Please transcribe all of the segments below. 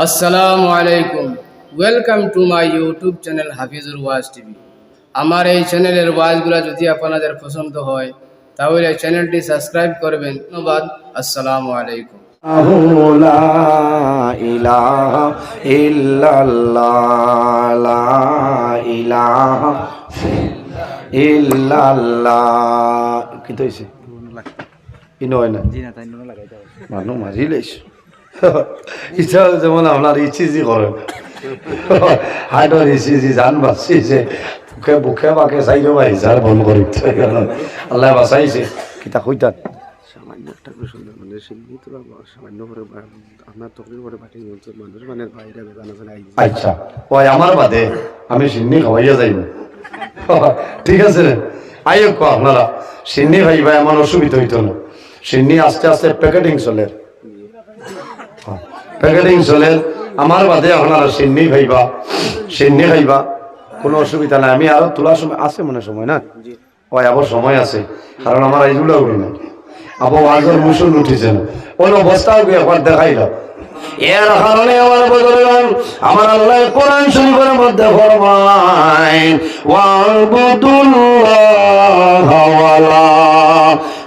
আসসালামু আলাইকুম welcome to my YouTube channel Hafizur Waz TV আমার এই চ্যানেলের ওয়াজগুলো যদি আপনাদের পছন্দ হয় তাহলে চ্যানেলটি সাবস্ক্রাইব করবেন ধন্যবাদ আসসালামু আলাইকুম কিন্তু ইনো হয় না মানুষ মারি লাইছো ইচ্ছা যেমন আপনার ইচ্ছে জি করেন। হাইটর ইচ্ছে জি জান বাঁচিছে বুকে বুকে বাকে চাইলেও আহিছে আর বন্ধ কৰি আল্লাহ বাঁচাইছে। কিতা কইতান? সামান্য একটা করে সুন্দর মানে শিল্পী তো সামান্য করে বা- আপনার তকরির করে পাঠিয়ে দিচ্ছে মানুষ মানে বাইরে বেদানা ফেলে আচ্ছা। ওই আমার বাদে আমি সিন্নি খাওয়াইয়া যাইব। ঠিক আছে রে। আইও কো আপনারা। সিন্নি খাইবা এমন অসুবিধা হইতো না। সিন্নি আস্তে আস্তে প্যাকেটিং চলে। প্যাকেটিং চলে আমার বাদে আপনারা সিন্নি খাইবা সিন্নি খাইবা কোনো অসুবিধা নাই। আমি আরও তোলার সময় আছে মনে সময় না? ওই আবার সময় আছে। কারণ আমার এইগুলো উঠি না আবার আজর মুসুল উঠিছে না কোন অবস্থাও একবার দেখাইলাম এর কারণে আমার বদলাম আমার আল্লাহ কোরআন শরীফের মধ্যে ফরমায় ওয়াবুদুল্লাহ ওয়ালা ওয়ালা তুশরিকু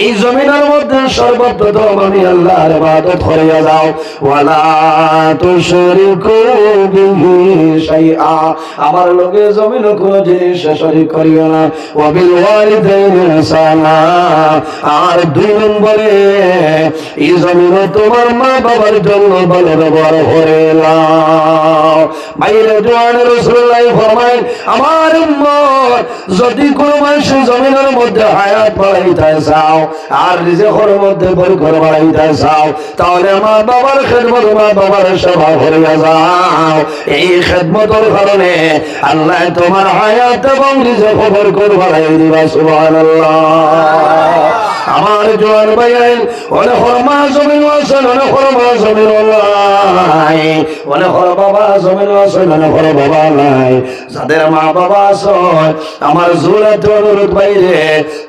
এই জমিনের মধ্যে সর্বপ্রথম আমি আল্লাহর ইবাদত করিয়া যাও। ওয়ালা তুশরিকু বিহি শাইআ। আমার লগে জমিন কোন জিনিস শরীক করিও না। ওয়া বিল ওয়ালিদাইনি ইহসানা। আর দুই নম্বরে, এই জমিন তোমার মা বাবার জন্য ভালো ব্যবহার করে নাও। বাইরে জোয়ান রাসূলুল্লাহ ফরমায় আমার উম্মত, যদি কোন মানুষ জমিনের মধ্যে হায়াত বাড়াইতে চাও আর রিজেকের মধ্যে বরকত বাড়াইতে চাও, তাহলে আমার বাবার খেদমত মা বাবার সেবা করিয়া যাও। এই খেদমতের কারণে আল্লাহ তোমার হায়াত এবং রিজেক বরকত বাড়াই দিবা, সুবহানাল্লাহ। আমার জোয়ান ভাইয়ের অনেক মা জমিন আছেন অনেক মা জমিন নাই। অনেক বাবা জমিন আছেন অনেক বাবা নাই। যাদের মা বাবা আছেন আমার জোরাতে অনুরোধ বাইরে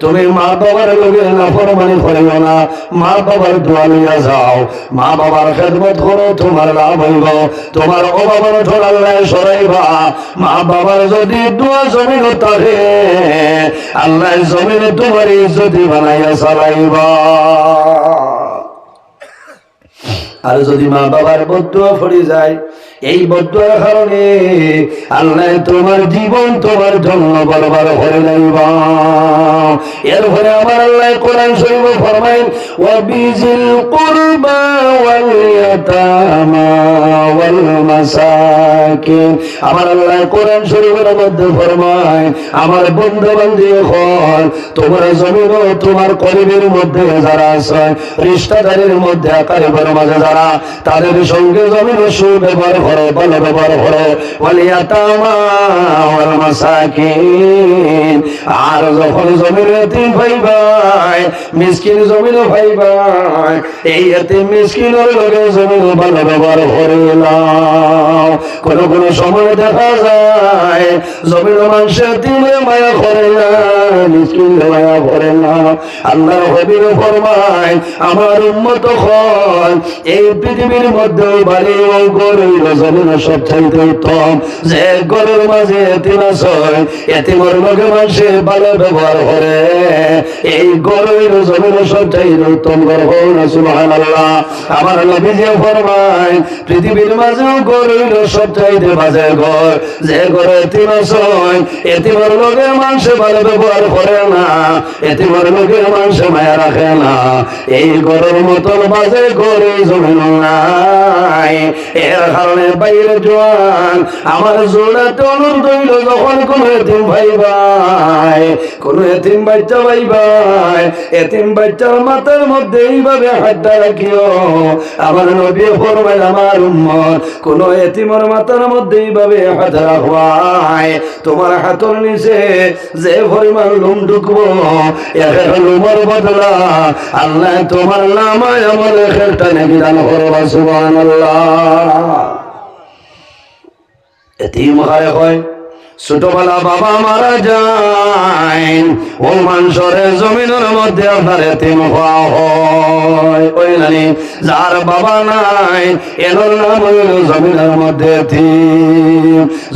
তুমি মা বাবার লোকে নাফরমানি করিও না মা বাবার দোয়া নিয়ে যাও। মা বাবার খেদমত করো, তোমার লাভ হইব। তোমার অভাবের ঠোলাল্লাহ সরাইবা। মা বাবার যদি দোয়া জমিন থাকে আল্লাহ জমিনে তোমার ইজ্জতি বানাইয়া চালাইবা। আর যদি মা বাবার বদুয়া ফড়ে যায় এই বদুয়ার কারণে আল্লাহ তোমার জীবন তোমার জন্য বরবার করে লাইবা এরপরে আমার আল্লাহ কোরআন শরীফ ফরমায় ওয়াবিজিল কুরবা আমার আল্লাহ কোরআন শরীফের মধ্যে ফরমায়, আমার বন্ধু বান্ধবী হল তোমার জমিন তোমার করিবের মধ্যে যারা আছে রিস্তাদারের মধ্যে আকারের মাঝে যারা, তাদের সঙ্গে জমিন সুব্যবহার ভালো ব্যবহার করো ওয়ালিয়াতামা ওয়াল মাসাকিন। আর যখন জমিন এতিম ভাইবাই মিসকিন জমিন ভাইবাই এই এতিম মিসকিনের লগে জমিন ভালো ব্যবহার করে নাও। কোন কোন সময় দেখা যায়, জমিন মানুষের দিনে মায়া করে না মিসকিন মায়া করে না। আল্লাহর হবির ফরমায়, আমার উম্মত হয় এই পৃথিবীর মধ্যে বাড়ি ও গরুর জমিন সব চাইতে উত্তম যে গরুর মাঝে ভালো ব্যবহার করে। এই গরুর জমিন সব নবী যে ফরমায়, পৃথিবীর মাঝেও গরুর সব চাইতে বাজে ঘর। যে ঘরে এতিম আছে এতিমের লগে মানুষে ভালো ব্যবহার করে না। এতিমের লগে মানুষে মায়া রাখে না। এই গরুর মতন বাজে গরু জমিন নাই। এর কারণে বাইরে জোয়ান। আমার জোড়াতে অনুরোধ হইল যখন কোন এতিম ভাই ভাই, কোন এতিম বাচ্চা ভাই ভাই, এতিম বাচ্চার মাথার মধ্যে এইভাবে হাতটা রাখিও। আমার নবী ফরমাইল, আমার উম্মত, কোন এতিমের মাথার মধ্যে এইভাবে হাত রাখবাই তোমার হাতের নিচে যে পরিমাণ লুম ঢুকবো এক লুমের বদলা আল্লাহ তোমার নামায় আমার একটা নাকি দান করবা, সুবহানাল্লাহ। এতিম হয় হয়। ছোটবেলা বাবা মারা যায় ও মানুষের জমিনের মধ্যে আপনার এতিম হওয়া হয়। ওই নানি, যার বাবা নাই এর নাম হইল জমিনের মধ্যে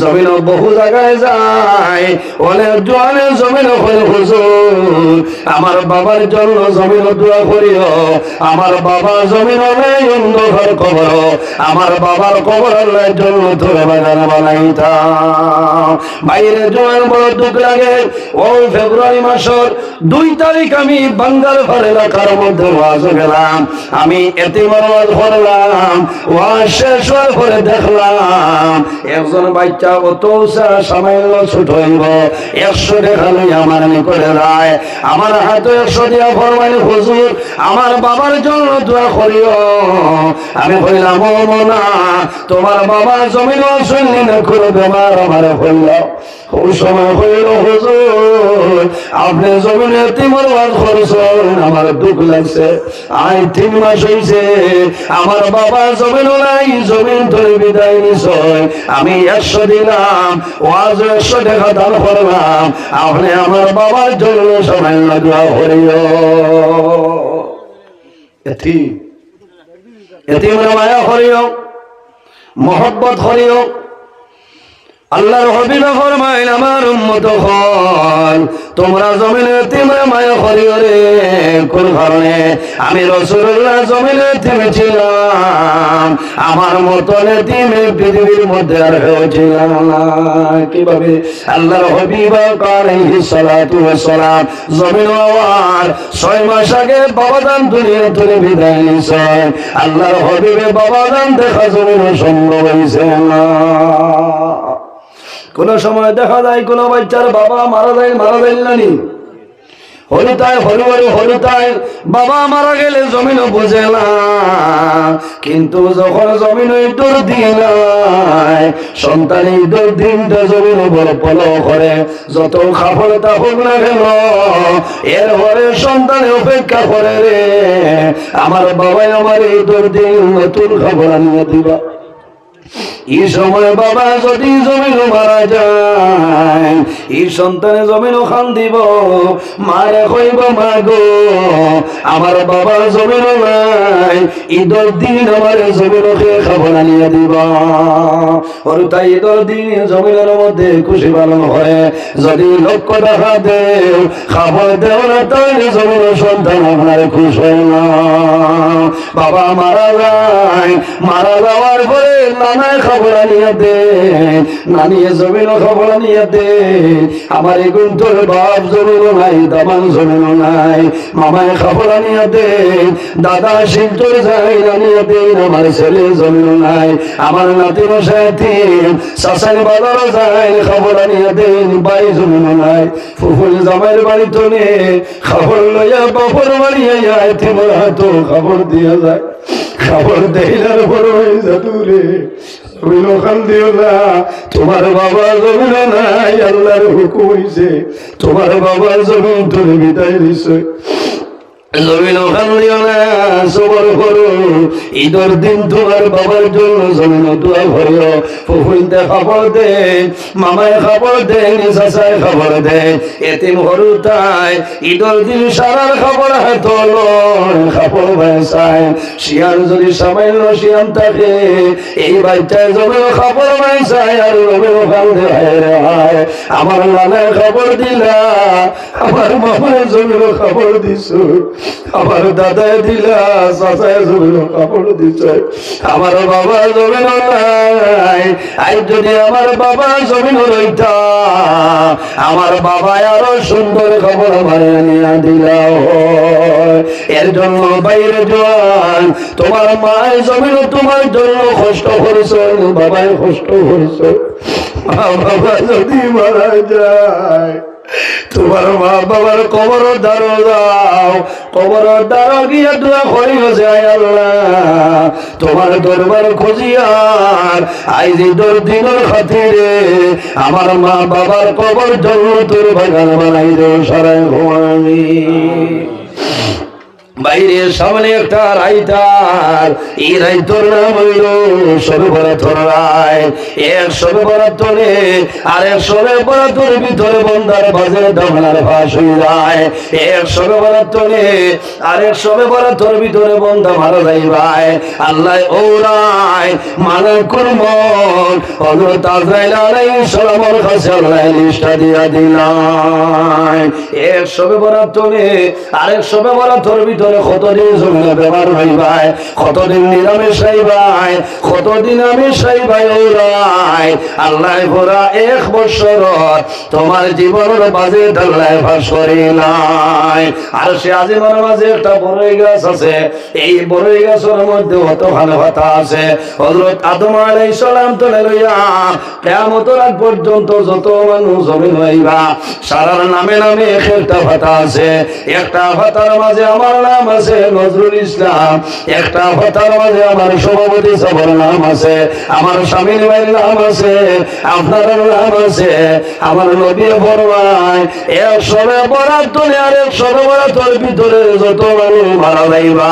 জমিন বহু জায়গায় যায়, অনেক জোয়ানে জমিন হয়ে হুজুর। আমার বাবার জন্য জমিন দোয়া করিও, আমার বাবা জমিন নেই অন্ধকার কবর। আমার বাবার কবর জন্য তোরে বাগান বানাইতা বাইরে জোয়ান বড় দুঃখ লাগে। ও ফেব্রুয়ারি মাসের দুই তারিখ আমি বাঙ্গাল ঘর এলাকার মধ্যে ওয়াজ গেলাম আমি এতে ওয়াজ করলাম ওয়াজ শেষ হওয়ার পরে দেখলাম, একজন বাচ্চা অত সামান্য ছোট হইব, একশো টাকা লই আমার নিকটে যায় আমার হাতে একশো দিয়া ফরমাই হুজুর, আমার বাবার জন্য দোয়া করিও। আমি কইলাম ও মনা, তোমার বাবা জমিন শুনলি না করে বেমার আমার হইল আপনি জমিনে তিমর ওয়াজ করছেন আমার দুঃখ লাগছে। আই তিন মাস আমার বাবা জমিন নাই, জমিন ধরে বিদায় নিছয় আমি একশো দিলাম একশো টাকা দান করলাম। আপনি আমার বাবার জন্য মায়া মহব্বত করিও আল্লাহর হবিবে ফরমাইল আমার উম্মত হল তোমরা জমিনে তিমরা মায়া করিও রে। কোন কারণে? আমি রসুল্লাহ জমিনে থেমেছিলাম। আমার মতন তিমে পৃথিবীর মধ্যে আর হয়েছিলাম কীভাবে? আল্লাহর হবিব আলাইহি সালাতু ওয়াসসালাম জমিন আওয়ার ছয় মাস আগে বাবাদান দুনিয়া তুলে বিদায় নিছে আল্লাহর হবিবে বাবাদান দেখা জমিন সম্ভব হয়েছে না। কোন সময় দেখা যায় কোন বাচ্চার বাবা মারা যায় মারা যায় নানি হরিতায় হরিতায় বাবা মারা গেলে জমিন বুঝে না। কিন্তু যখন জমিন দিনটা জমিন পল করে। যত খাফল তাফল না গেল এর পরে অপেক্ষা করে রে, আমার বাবাই আমার ইদুর দিন নতুন খবর আনিয়ে দিবা। এই সময় বাবা যদি জমিন মারা যায়, এই সন্তানে জমিন খান দিব মা গো আমার বাবা জমিন নাই ঈদর দিন আমার জমিন দিব। ওর তাই ঈদর দিন জমিনের মধ্যে খুশি পালন হয়। যদি লক্ষ্য দেখা দেও, খাবার দেও না, তাই জমিন সন্তান আপনার খুশ হয় না। বাবা মারা যায়, মারা যাওয়ার পরে নানায় খবর আনিয়ে দে নানিয়ে জমিন খবর আনিয়ে দে। আমার এগুন তোর বাপ জমিন নাই, দামান জমিন নাই। মামায় খবর আনিয়ে দে, দাদা শিলচর যাই আনিয়ে দে আমার ছেলে জমিন নাই। আমার নাতির সাথী শাসান বাজার যাই খবর আনিয়ে দে, বাই জমিন নাই। ফুফুল জামাইয়ের বাড়ি তোলে খবর লইয়া বাপর বাড়ি যায় তোমার হাতো খবর দিয়ে যায়। খবর দেইলার বড় হয়ে যাতুরে জমিন খান দিও না, তোমার বাবা জমিন নাই, আল্লাহর হুকুম হইছে। তোমার বাবা জমিন তুমি বিদায় দিছে। জমিন খান দিও না সবর করো। ঈদের দিন তোমার বাবার জন্য জমিন দোয়া ভরিও খবর দে, মামায় খবর দে চাচায় খবর দে। এতিম হরু তাই ঈদের দিন সারার খবর হাত খবর ভাইসায় শিয়ান যদি সামান্য শিয়ান থাকে, এই বাচ্চায় জমিন খবর ভাইসায় আর জমিন খান দে হায় রে হায় আমার নানায় খবর দিলা, আমার মামায় জমিন খবর দিছো। আমার দাদায় দিলা খবর দিছে। আমার বাবা জমিন যদি আমার বাবা জমিন আমার বাবা আরও সুন্দর খবর আমার নিয়ে দিলা এর জন্য বাইরে জোয়ান, তোমার মায়ের জমিন তোমার জন্য কষ্ট করেছে বাবায় কষ্ট করেছে। বাবা যদি মারা যায় তোমার মা বাবার কবর দ্বারো যাও কবর দ্বারা গিয়া দোয়া করিও যায় আল্লাহ। তোমার দরবার খুঁজিয়ার আইজি দর দিনের খাতিরে আমার মা বাবার কবর জন্য তোর বাগান বানাই দেও সারাই ঘুমামি বাইরের সামনে একটা রাইতার এই রাইতর নাম হইল সর্বরাতর রায়। এক সর্বরাতরে আর এক সর্বরাতর ভিতরে বন্দার বাজে দমনার ফাঁস হয়ে যায়। এক সর্বরাতরে আর এক সর্বরাতর ভিতরে বন্দা মারা যাই ভাই। আল্লাহ ও রায়, মানা করম হযরত আজরাইল আলাইহিস সালামের কাছে আল্লাহ লিস্টটা দিয়া দিলাম এক সবে বরাতরে আরেক সবে বরাতর ভিতরে কতদিন জমিনে কতদিন কতদিন আমি আল্লাহ ভরা এক বছর তোমার জীবনের বাজে আল্লাহ ফাঁস করিলাই আর সে আজিমার মাঝে একটা বড়ই গাছ আছে, এই বড়ই গাছের মধ্যে অত ভালো কথা আছে। হজরত আদম আলাইহিস সালাম তো লইয়া কেয়ামতের পর্যন্ত যত মানুষ জমিন হইবা, সারার নামে নামে এক একটা ভাতা আছে। একটা ভাতার মাঝে আমার নাম আছে, নজরুল ইসলাম। একটা ভাতার মাঝে আমার সভাপতি সবার নাম আছে, আমার স্বামীর ভাইয়ের নাম আছে, আপনার নাম আছে, আমার নবী ফরমায় এক সবে বরাত আর এক সবে বরাতর ভিতরে যত মানুষ ভালো যাইবা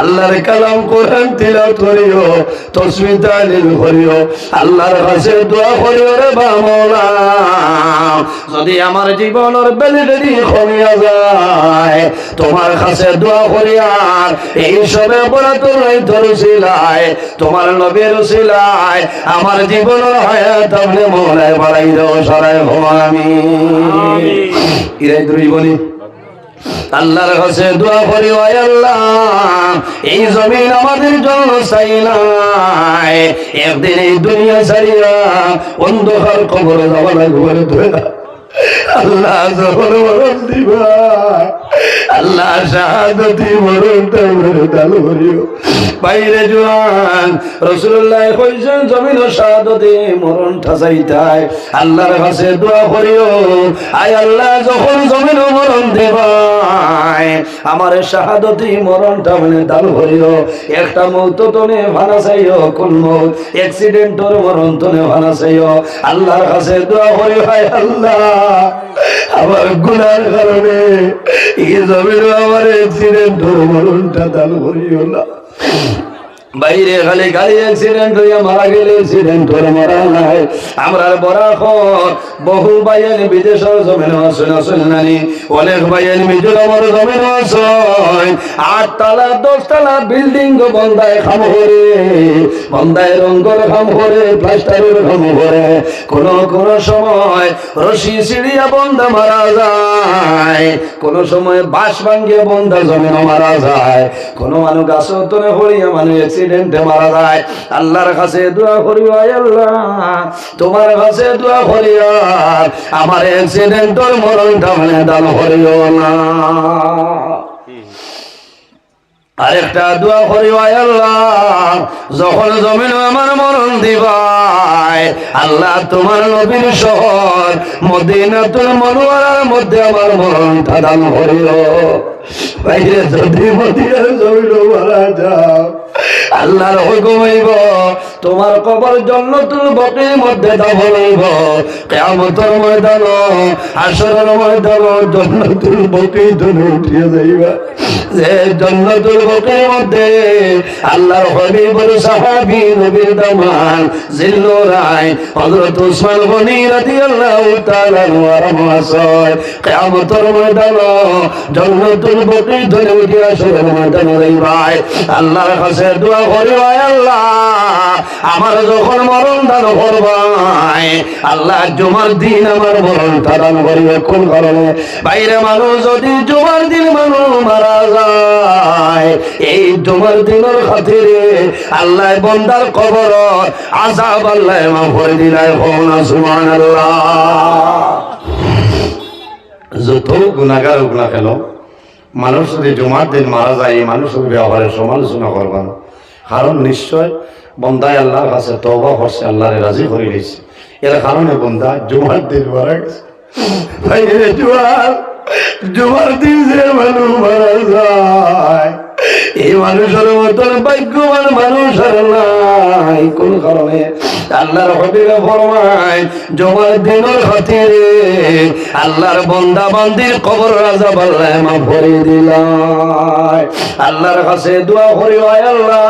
আল্লাহর কালাম কোরআন তিলাওয়াত করিও, তসবিহ তাহলিল করিও। আল্লাহর কাছে দোয়া করিও রে বামলা যদি আমার জীবনের বেলিডেরি যায়, তোমার কাছে দোয়া করিয়ার এই সবে পড়া তোমার নবীর আমার জীবনের হায়াত আপনি মোলায় বাড়াই দাও, সরাই ভবামি ইরাই তুই বলি? আল্লাহর কাছে দোয়া করি, ও আল্লাহ, এই জমিন আমাদের জন্য চাই নাই। একদিন এই দুনিয়া ছাড়িয়া অন্ধকার কবরে যাওয়া লাগবে ধরে আল্লাহ যখন মরণ দিবা, আল্লাহ শাহাদতি মরণটা মরে দান করিও। বাইরে জোয়ান রসুল্লাহ কইছেন, জমিন শাহাদতি মরণটা চাইতাই আল্লাহর কাছে দোয়া করিও, আয় আল্লাহ, যখন জমিন মরণ দেবাই আমার শাহাদতি মরণটা মানে দান করিও। একটা মৌত তনে ভানা চাইও, কোন মৌত? অ্যাক্সিডেন্টর মরণ তনে ভানা চাইও। আল্লাহর কাছে দোয়া করি হায় আল্লাহ, আমার গুনার কারণে এই জমির আমার অ্যাক্সিডেন্টর মরণটা দান করিও না। Yeah. বাইরে খালি গাড়ি অ্যাক্সিডেন্ট হইয়া মারা গেলে অ্যাক্সিডেন্ট করে মারা নাই আমরা বড় খর বহু বাইন বিদেশের জমিন আসেন আসেন নানি। অনেক বাইন মিজোরামর জমিন আসেন আট তালা দশ তালা বিল্ডিং বন্দায় খাম করে। বন্দায় রঙ্গর খাম করে, প্লাস্টারের খাম করে। কোন কোন সময় রশি সিঁড়িয়া বন্ধা মারা যায়। কোন সময় বাঁশ ভাঙ্গিয়া বন্ধা জমিন মারা যায়। কোন মানুষ গাছ তনে হরিয়া মানুষ অ্যাক্সিডেন্টে মারা যায়। আল্লাহর কাছে দোয়া করি আল্লাহ। তোমার কাছে দোয়া করি আর আমার অ্যাক্সিডেন্টর মরণটা মানে দান করিও না। আরেকটা দোয়া করি আল্লাহ। যখন জমিন আমার মরণ দিবাই, আল্লাহ তোমার নবীর শহর, মদিনাতুল মনোয়ারার মধ্যে আমার মরণটা দান করিও। বাইরে যদি মদিনার জমিন মারা যাও আল্লাহর হুকুম হইব, তোমার কবর জন্নতুল বকির মধ্যে দফন হইব। কিয়ামতের ময়দান, হাসরের ময়দান জন্নতুল বকি ধরে উঠিয়া যাইবা। যে জন্নতুল বকের মধ্যে আল্লাহর হবিবুর সাহাবী নবীর দামান জিল্লু রায় হযরত উসমান গনি রাদিয়াল্লাহু তাআলা ওয়ার মাসায় কিয়ামতের ময়দান জন্নতুল বকি ধরে উঠে আসলে ময়দান রে আল্লাহর কাছে দোয়া আল্লাহ। আমার যখন মরণ দান করবাই আল্লাহ জুমার দিন আমার মরণ দান করিবে কোন কারণে বাইরে মানুষ যদি জুমার দিন মানুষ মারা যায়, এই জুমার দিনের খাতিরে আল্লাহ বন্দার কবর আজাব আল্লাহ মা করে দিলাই হন সুবহানাল্লাহ। যত গুণাগার না কেন, মানুষ যদি জুমার দিন মারা যায়, এই মানুষের ব্যবহারের সমালোচনা করবা না। কারণ নিশ্চয় বন্দায় আল্লাহর কাছে তবা করছে, আল্লাহরে রাজি করে গেছে। এর কারণে বন্দা জুমার দিন মারা গেছে। জুমার দিন যে মানুষ মারা যায় আল্লাহর বন্দা বান্দির কবর রাজা আল্লাহ মা ভরে দিলাই আল্লাহর কাছে দোয়া করি আল্লাহ,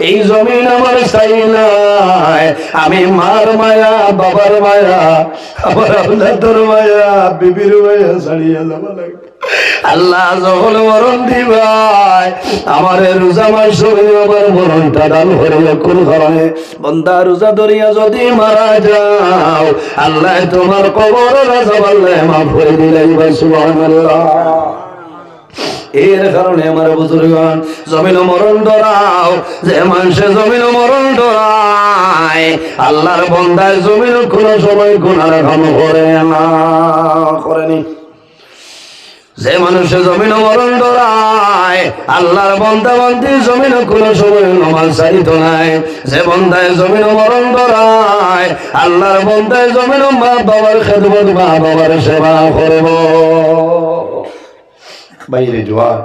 এই জমিন আমার চাই নাই। আমি মার মায়া, বাবার মায়া, আমার আল্লাহর মায়া, বিবির মায়া ছাড়িয়ে যাবা লাগে আল্লাহ যখন মরণ দিবাই আমার রোজা মাস আমার মরণটা দান হরিল কোন কারণে বন্দা রোজা ধরিয়া যদি মারা যাও, আল্লাহ তোমার কবর রাজা আল্লাহ মাফ করে দিলাই বা সুবহানাল্লাহ। এর কারণে আমার বুজুর্গান, জমিন মরণ ডরাও, যে মানুষে জমিন মরণ ডরায়, আল্লাহর বন্দায় জমিন কোন সময় গুণার কাম করে না, করেনি। যে মানুষে জমিন মরণ ডরায়, আল্লাহর বন্দা বন্দি জমিন কোন সময় নমাজ চাইত নাই। যে বন্দায় জমিন মরণ ডরায়, আল্লাহর বন্দায় জমিন মা বাবার খেদমত, মা বাবার সেবা করব। বাইরে জোয়ার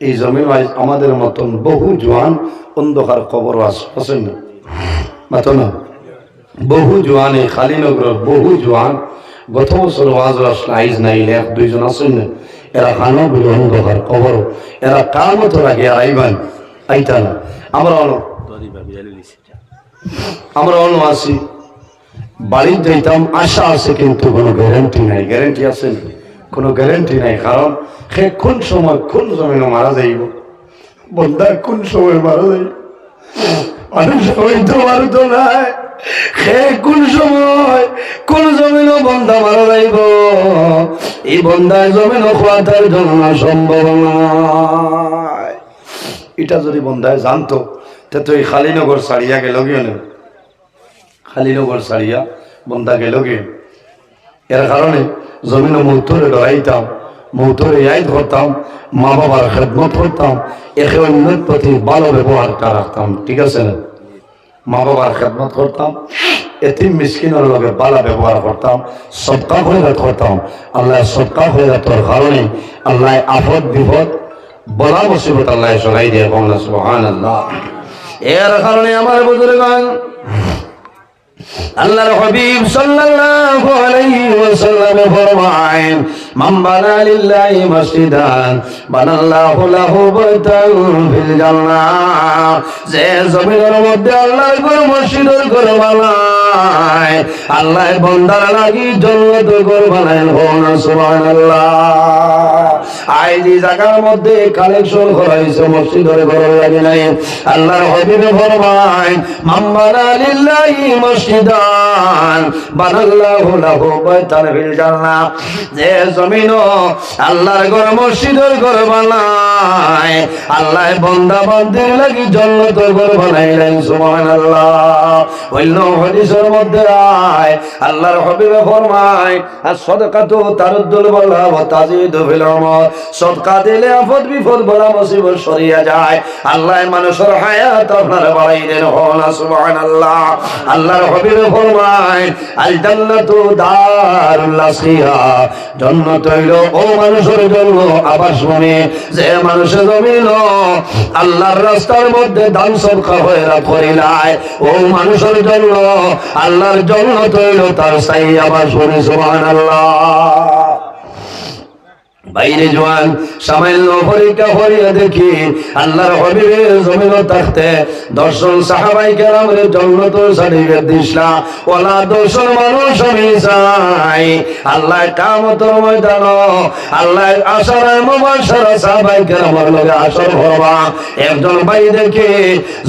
এই জমিন আমাদের মতন বহু জোয়ান অন্ধকার কবর আছে না? মাতো না? বহু জোয়ান খালিনগর বহু জোয়ান গত বছর ওয়াজ আইজ নাই এক দুইজন আছেন। না এরা খানো বলে অন্ধকার কবর। এরা কার মতো লাগে আর আইবান আইতা না আমরা অন আমরা অন্য আছি। বাড়ির যাইতাম আশা আছে কিন্তু কোনো গ্যারান্টি নাই। গ্যারান্টি আছে? কোনো গ্যারান্টি নাই কারণ সে কোন সময় কোন সময় মারা যাইব? বন্ধা কোন সময় মারা যাইব? মানুষ সময় তো মারতো নাই সে কোন সময় কোন জমিন বন্ধা মারা যাইব এই বন্ধায় জমিন খোয়া তার জন্য সম্ভব নয় এটা যদি বন্ধায় জানতো, তে তো এই খালিনগর ছাড়িয়া গেল গিয়ে খালিনগর ছাড়িয়া বন্ধা গেল গিয়ে এর কারণে জমিনে মৌতরে লড়াইতাম, মৌতরে ইয়াই ধরতাম মা বাবার খেদমত করতাম, একে অন্যের প্রতি ভালো ব্যবহারটা রাখতাম, ঠিক আছে না? মা বাবার খেদমত করতাম, এতিম মিসকিনের লগে বালা ব্যবহার করতাম সবকা হয়ে করতাম। আল্লাহ সবকা হয়ে তোর কারণে আল্লাহ আফদ বিপদ বলা মুসিবত আল্লাহ সরাই দিয়ে বাংলা সুহান আল্লাহ এর কারণে আমার বুজুর্গান আল্লাহর হাবিব সাল্লাল্লাহু আলাইহি ওয়াসাল্লাম ফরমায়েন, মান বানা লিল্লাহি মসজিদান, বানাল্লাহু লাহু বাইতান ফিল জান্নাহ। যে জমিনের মধ্যে আল্লাহর ঘর, মসজিদের ঘর বানায় আল্লাহ বান্দার লাগি জান্নাত ঘর বানায় হোনা, সুবহানাল্লাহ। আইজ এই জায়গার মধ্যে কালেকশন করাইছে নাই। আল্লাহর লিল্লাহি মসজিদান, বানাল্লাহু লাহু ফিল জান্নাহ। যে জমিন আল্লাহর ঘর, মসজিদের ঘর বানায়, আল্লাহ বান্দা বান্দির লাগি জান্নাত ঘর বানাইলেন সুবহানাল্লাহ। অন্য হাদিসের মধ্যে আয়, আল্লাহর হাবিবে ফরমায়, আর সাদাকাতু তারুদ্দুল বলা তাজিদু ফিল উমর। সদকা দিলে আফত বিপদ বলা মুসিবত সরিয়া যায়। আল্লাহ মানুষের হায়াত আপনার বাড়াই দেন হন সুবহানাল্লাহ। আল্লাহর হাবিবে ফরমায় আল জান্নাতু দারুল আসিয়া জান্নাত হইল, ও মানুষের জন্য আবাস ভূমি যে মানুষের জমিন, আল্লাহর রাস্তার মধ্যে দান সদকা হয়ে করিলায়। ও মানুষের জন্য আল্লাহর জন্য তৈল তার সাই শুনে সুহান সুবহানাল্লাহ। বাইরে জোয়ান সামান্য পরীক্ষা করিয়া দেখি আল্লাহর হবিবের জমিন থাকতে দর্শন সাহাবাই কেরামের জন্য তো সার্টিফিকেট দিসলা ওলা দর্শন মানুষ আমি চাই। আল্লাহ কামতর ময়দান আল্লাহ আসার মুবাশশারা সাহাবাই কেরামের লগে আসর হবা একজন ভাই দেখি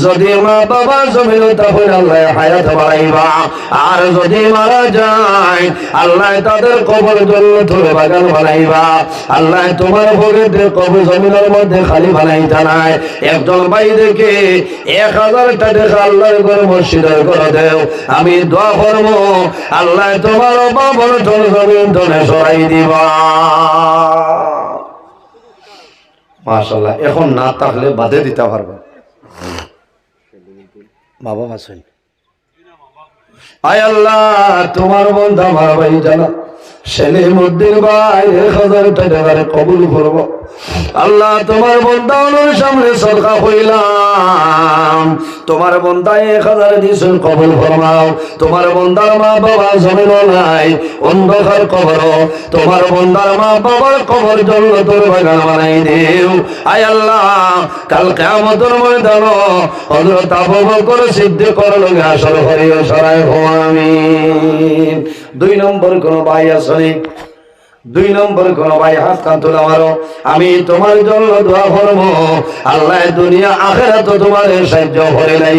যদি মা বাবা জমিন তাহলে আল্লাহ হায়াত বাড়াইবা। আর যদি মারা যায়, আল্লাহ তাদের কবর জন্য ধরে বাগান বানাইবা। আল্লাহ তোমার ভোগেতে কবর জমিনের মধ্যে খালি বানাইতা নাই। একজন ভাই দেখে এক হাজার টাকা আল্লাহর করে মসজিদের করে দেও। আমি দোয়া করব, আল্লাহ তোমার বাবর জন জমিন ধরে সরাই দিবা। মাশাল্লাহ এখন না থাকলে বাদে দিতে পারবা। বাবা শুন আয় আল্লাহ, তোমার বন্ধু আমার ভাই জানা। সেলিমুদ্দিন ভাই এক হাজার টাকা কবুল করব। আল্লাহ, তোমার বন্ধা অনুর সামনে সরকা হইলাম তোমার বন্ধা এক হাজার দিয়েছেন, কবুল ফরমাও। তোমার বন্দার মা বাবা জমিন নাই, অন্ধকার কবর তোমার বন্দার মা বাবার কবর জন্য তোর বাগান বানাই দেও। আয় আল্লাহ, কাল কেমতর ময়দান হজরত আবু বকর সিদ্ধি করল আসর হরিও সরাই হো আমিন। দুই নম্বর কোন ভাই আসনি দুই নম্বর কোন ভাই হাত কান তোলা মারো। আমি তোমার জন্য দোয়া করব। আল্লাহ দুনিয়া আখেরা তো তোমার সাহায্য করে নাই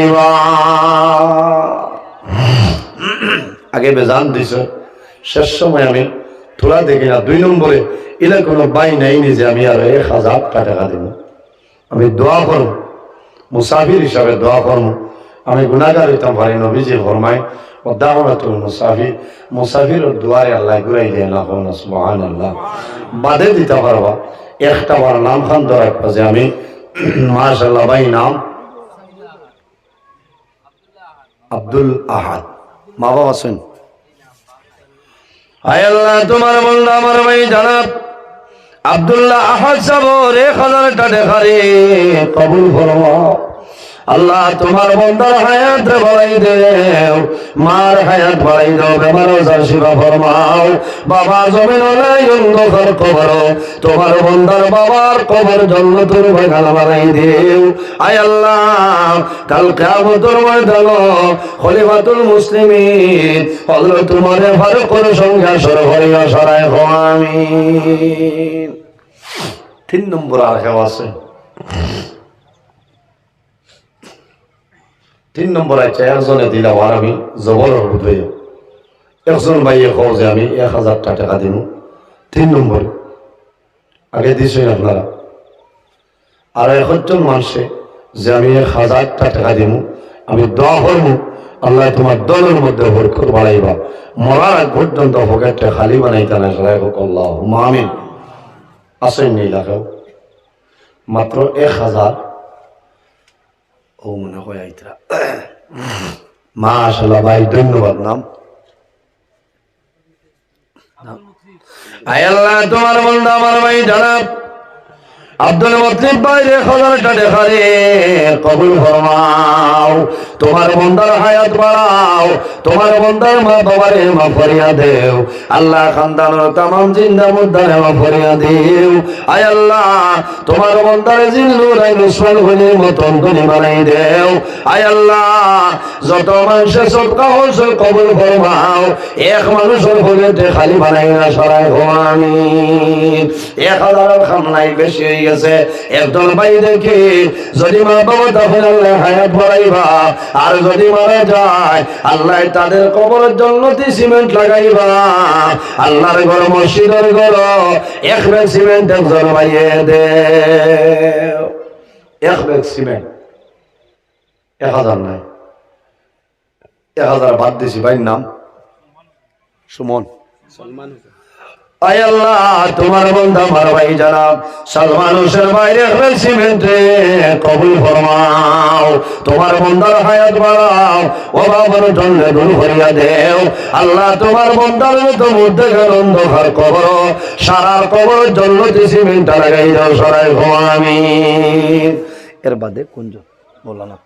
আগে বেজান দিছ। শেষ সময় আমি তোলা দেখি না, দুই নম্বরে এলে কোনো বাই নাই নিজে, আমি আর এক হাজার টাকা দিব। আমি দোয়া করব। মুসাফির হিসাবে দোয়া করব। আমি গুণাগার হইতাম পারি নবীজি ফরমায় অদাহরাতুল মুসাফির। মুসাফির দুয়ারে আল্লাহ ঘুরাই দেয় না কোন সুবহান আল্লাহ বাদে দিতে পারবা, একটা বার নাম খান ধরা যে আমি। মাশাল্লাহ ভাই, নাম? আব্দুল আহাদ। মা বাবা শুন আয় আল্লাহ, তোমার বন্ধু আমার ভাই আব্দুল্লাহ আহাদ কবুল ফরমাও। আল্লাহ তোমার বন্দার হায়াত বাড়াই দেও মার হায়াত বাড়াই দাও, বেমার শিবা ফরমাও। বাবা জমিন অন্ধকার কবর। তোমার বন্দার বাবার কবর জন্য তোর বাগান বাড়াই দেও। আয় আল্লাহ, কাল কেমতর ময়দান, খলিফাতুল মুসলিমিন, হযরত তোমার ফারুকের সঙ্গে আসর হরিয়া সরায় হো আমিন। তিন নম্বর আর আছে। তিন নম্বর আছে, একজনে দিলাম আর আমি জবর হয়ে একজন ভাইয়ে কও যে আমি এক হাজার টাকা দিব তিন নম্বর, আগে দিছেন আপনারা। আর একজন মানুষে যে আমি এক হাজার টাকা দিব আমি দোয়া করব আল্লাহ তোমার দলের মধ্যে বরকত বাড়াইবা। মরার আগ পর্যন্ত পকেটটা খালি বানাইতে না, সবাই হোক আল্লাহ আমিন। আসেন লাগাও মাত্র এক হাজার ও মনে হয় আইতরা। মাশাল্লাহ ভাই, ধন্যবাদ নাম। আয় আল্লাহ তোমার বন্ধু আমার ভাই, জানাব। আব্দুল মতলিব ভাই রে হাজারটা দেখা রে কবুল ফরমাও। তোমার বন্দার হায়াত বাড়াও, তোমার বন্দার মা বাবারে মা ফরিয়া দেও। আল্লাহ খানদানোর তামাম জিন্দা মুদ্দারে মা ফরিয়া দেও। আয় আল্লাহ, তোমার বন্দার জিল্লু রাই রসুল হলে মতন ধনী বানাই দেও। আয় আল্লাহ, যত মানুষের সবকা হচ্ছে কবুল ফরমাও। এক মানুষের হলে খালি বানাই না সরাই হো আমি। এক হাজারের খামনাই বেশি। হয়ে গেছে। একজন ভাই দেখি যদি মা বাবা তখন আল্লাহ হায়াত বাড়াইবা, আর যদি মারা যায়, আল্লাহ তাদের কবরের জন্য সিমেন্ট লাগাইবা। আল্লাহর ঘর, মসজিদের ঘর, এক ব্যাগ সিমেন্ট একজন ভাইয়ে দে। এক ব্যাগ সিমেন্ট। এক হাজার নাই। এক হাজার বাদ দিছি, ভাইয়ের নাম সুমন। সলমান তোমার বন্ধু আমার ভাই জানাব। সালমান হোসেন বাইরে হবেন সিমেন্টে কবুল ফরমাও। তোমার বন্দার হায়াত বাড়াও। ও বাবার জন্য দূর হইয়া দেও। আল্লাহ তোমার বন্দার মতো মধ্যে অন্ধকার কবর। সারার কবর জন্য সিমেন্টটা লাগাই দাও সরাই আমি এর বাদে কুঞ্জ মৌলানা।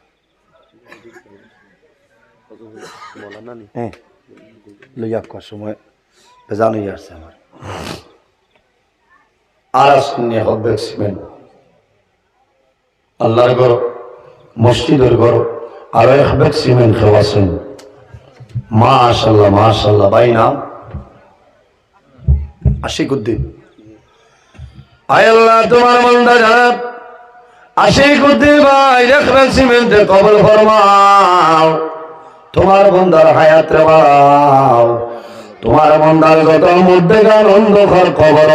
হ্যাঁ। লইয়া সময় বেজান আসছে আমার। আর আসেননি হকবেক সিমেন্ট আল্লাহর ঘর, মসজিদের ঘর, আরও এক ব্যাগ সিমেন্ট খাওয়াছেন মাশাল্লাহ মাশাল্লাহ ভাই নাম আশিকুদ্দিন। আয় আল্লাহ, তোমার মন্দা জানাব। আশিকুদ্দিন ভাই, দেখবেন সিমেন্টে কবল ফরমাও। তোমার বন্দার হায়াত বাড়াও তোমার মন্ডাল মধ্যে আনন্দ অন্ধকার কবর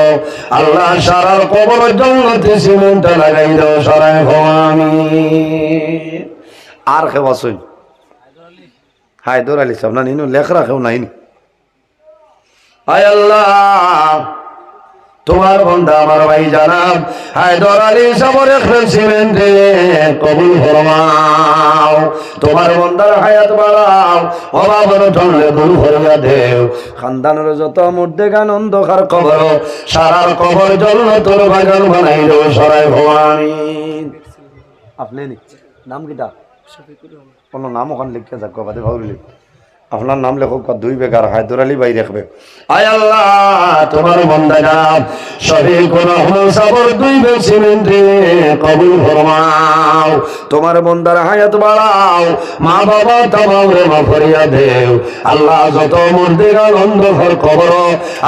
আল্লাহ সারার কবর জন্মতে সিমেন্টটা লাগাই দাও সরাই ভবানি। আর খেব আসুন হায়দর আলী সাহেব না নিন লেখ রাখেও নাইনি আয় আল্লাহ। তোমার বন্ধা আমার ভাই জানাব হায়দর আলী সাবর সিমেন্টে কবুল ফরমাও। তোমার বন্দার হায়াত বাড়াও। অভাবর ঠনলে দূর ভরিয়া দেও। খানদানের যত মধ্যে গান অন্ধকার কবর সারার কবর জল তোর বাগান বানাই দেও সরাই ভবানী। আপনি নাম কিটা কোনো নাম ওখানে লিখতে যাক বাদে ভাবলি আপনার নাম লেখক দুই বেকার হায়দর আলী ভাই রাখবে আয় আল্লাহ, তোমার বন্দা নাম সহি কোন সাবর দুই বেগ সিমেন্টে কবুল ফরমাও। তোমার বন্দার হায়াত বাড়াও, মা বাবা তামাও রে দেও আল্লাহ যত মধ্যে গান অন্ধকার কবর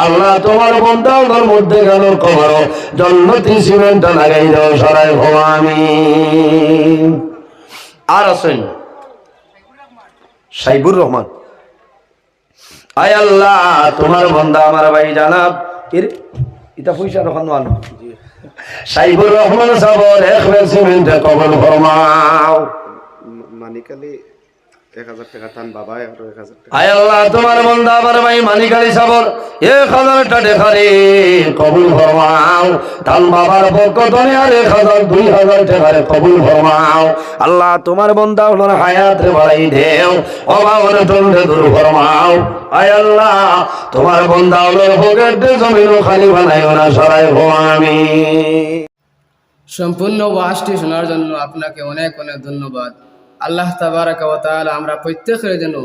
আল্লাহ তোমার বন্দা ঘর মধ্যে গান কবর জন্মতি সিমেন্ট লাগাই দাও সরাই ভবানী। আর আছেন সাইবুর রহমান। আয় আল্লাহ তোমার বন্ধা আমার ভাই জানাব। এর এটা পয়সা রকম আনো সাইবুর রহমান সাবর এক সিমেন্টে কবল ফরমাও। মানিকালি তোমার বন্ধা আমার ভাই মানিকালি সাবর। এক হাজারটা দেখারে কবুল ফরমাও। তাল বাবার বরকতনে আর এক হাজার দুই হাজার টাকারে কবুল ফরমাও। আল্লাহ তোমার বন্ধা হায়াত রে বাড়াই দেও। অভাবনে টন্ডে দূর ফরমাও। আয় আল্লাহ তোমার বন্ধা জমিন খালি বানাইও না সরাই ভবামি সম্পূর্ণ ওয়াজটি শোনার জন্য আপনাকে অনেক অনেক ধন্যবাদ। আল্লাহ তাবারাক ওয়া আমরা প্রত্যেকের যেন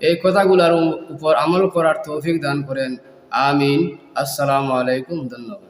এই কথাগুলোর উপর আমল করার তৌফিক দান করেন। আমিন। আসসালামু আলাইকুম, ধন্যবাদ।